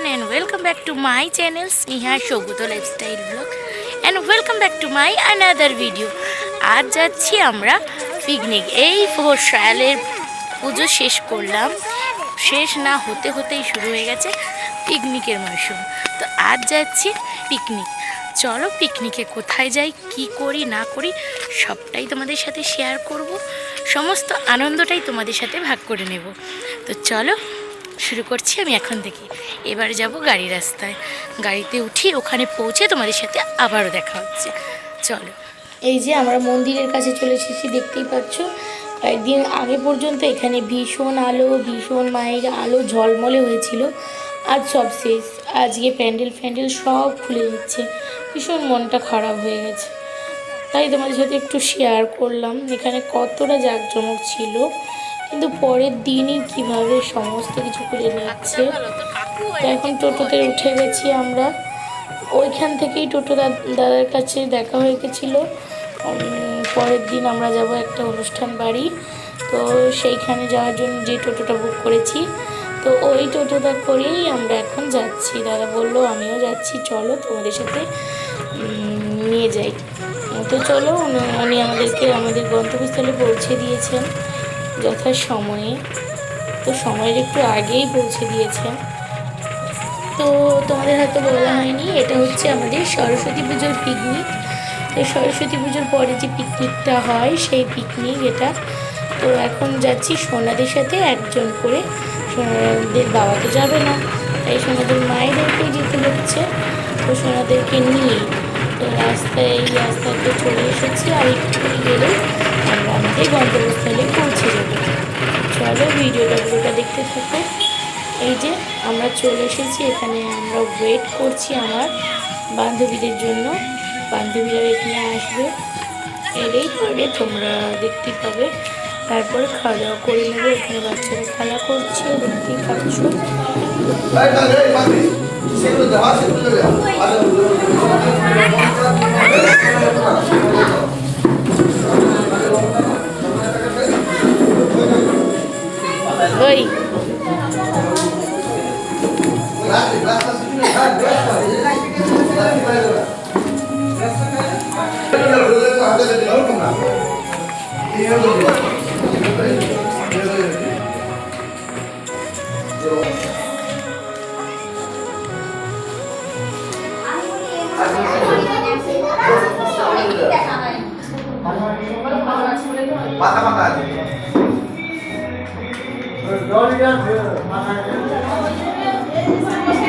everyone, and welcome back to my channel, Sneha Shoguto Lifestyle Vlog. And welcome back to my another video. আজ যাচ্ছি আমরা picnic এই বর্ষালের পুজো শেষ করলাম। শেষ না হতে হতেই শুরু হয়ে গেছে পিকনিকের মরশুম। তো আজ যাচ্ছি পিকনিক চলো পিকনিকে কোথায় যাই, কি করি, না করি, সবটাই তোমাদের সাথে শেয়ার করব। সমস্ত আনন্দটাই তোমাদের সাথে ভাগ করে নেব। তো চলো শুরু করছি আমি এখন থেকে এবার যাব গাড়ি রাস্তায়। গাড়িতে উঠি, ওখানে পৌঁছে তোমাদের সাথে আবারও দেখা হচ্ছে। চলো। এই যে আমরা মন্দিরের কাছে চলে এসেছি, দেখতেই পাচ্ছ। কয়েকদিন আগে পর্যন্ত এখানে ভীষণ আলো, ভীষণ মায়ের আলো ঝলমলে হয়েছিল। আজ সব শেষ। আজকে প্যান্ডেল, ফ্যান্ডেল সব খুলে যাচ্ছে ভীষণ মনটা খারাপ হয়ে গেছে। তাই তোমাদের সাথে একটু শেয়ার করলাম। এখানে কতটা জাঁকজমক ছিল। কিন্তু পরের দিনই কীভাবে সমস্ত কিছু করে নিচ্ছে এখন টোটোতে উঠে গেছি আমরা। ওইখান থেকেই টোটো দাদার কাছে দেখা হয়ে গেছিল। পরের দিন আমরা যাব একটা অনুষ্ঠান বাড়ি। তো সেইখানে যাওয়ার জন্য যে টোটোটা বুক করেছি, তো ওই টোটোটা করেই আমরা এখন যাচ্ছি। দাদা বলল, আমিও যাচ্ছি, চলো তোমাদের সাথে নিয়ে যাই। তো চলো, উনি আমাদেরকে আমাদের গন্তব্যস্থলে পৌঁছে দিয়েছেন। যথা সময়ে তো সময়ের একটু আগেই পৌঁছে দিয়েছে। তো তোমাদের হয়তো বলা হয়নি, এটা হচ্ছে আমাদের সরস্বতী পুজোর পিকনিক তো সরস্বতী পুজোর পরে যে পিকনিকটা হয়, সেই পিকনিক এটা। তো এখন যাচ্ছি সোনাদের সাথে, একজন করে সোনাদের বাবা তো যাবে না, তাই সোনাদের মায়েদেরকেই যেতে হচ্ছে। তো সোনাদেরকে নিয়ে তো রাস্তায় এই রাস্তাতে চলে এসেছি, আর একটু গেলে আমরা আমাদের গন্তব্যস্থলে চলো ভিডিওটা পুরোটা দেখতে থাকো। এই যে আমরা চলে এসেছি, এখানে আমরা ওয়েট করছি আমার বান্ধবীদের জন্য। বান্ধবীরা এখানে আসবে। এলেই পরে তোমরা দেখতে পাবে। তারপরে খাওয়া দাওয়া করে নেবে। এখানে বাচ্চারা খেলা করছে দেখতেই পাচ্ছ ওই মাথা মাথা আছে মাথা শুরু করে পড়ে মাথা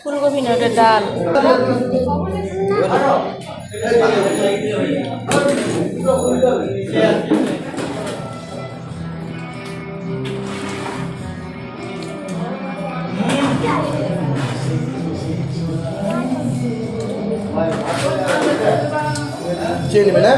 ফুলকপি না ওটা ডাল চেয়ে নেবে না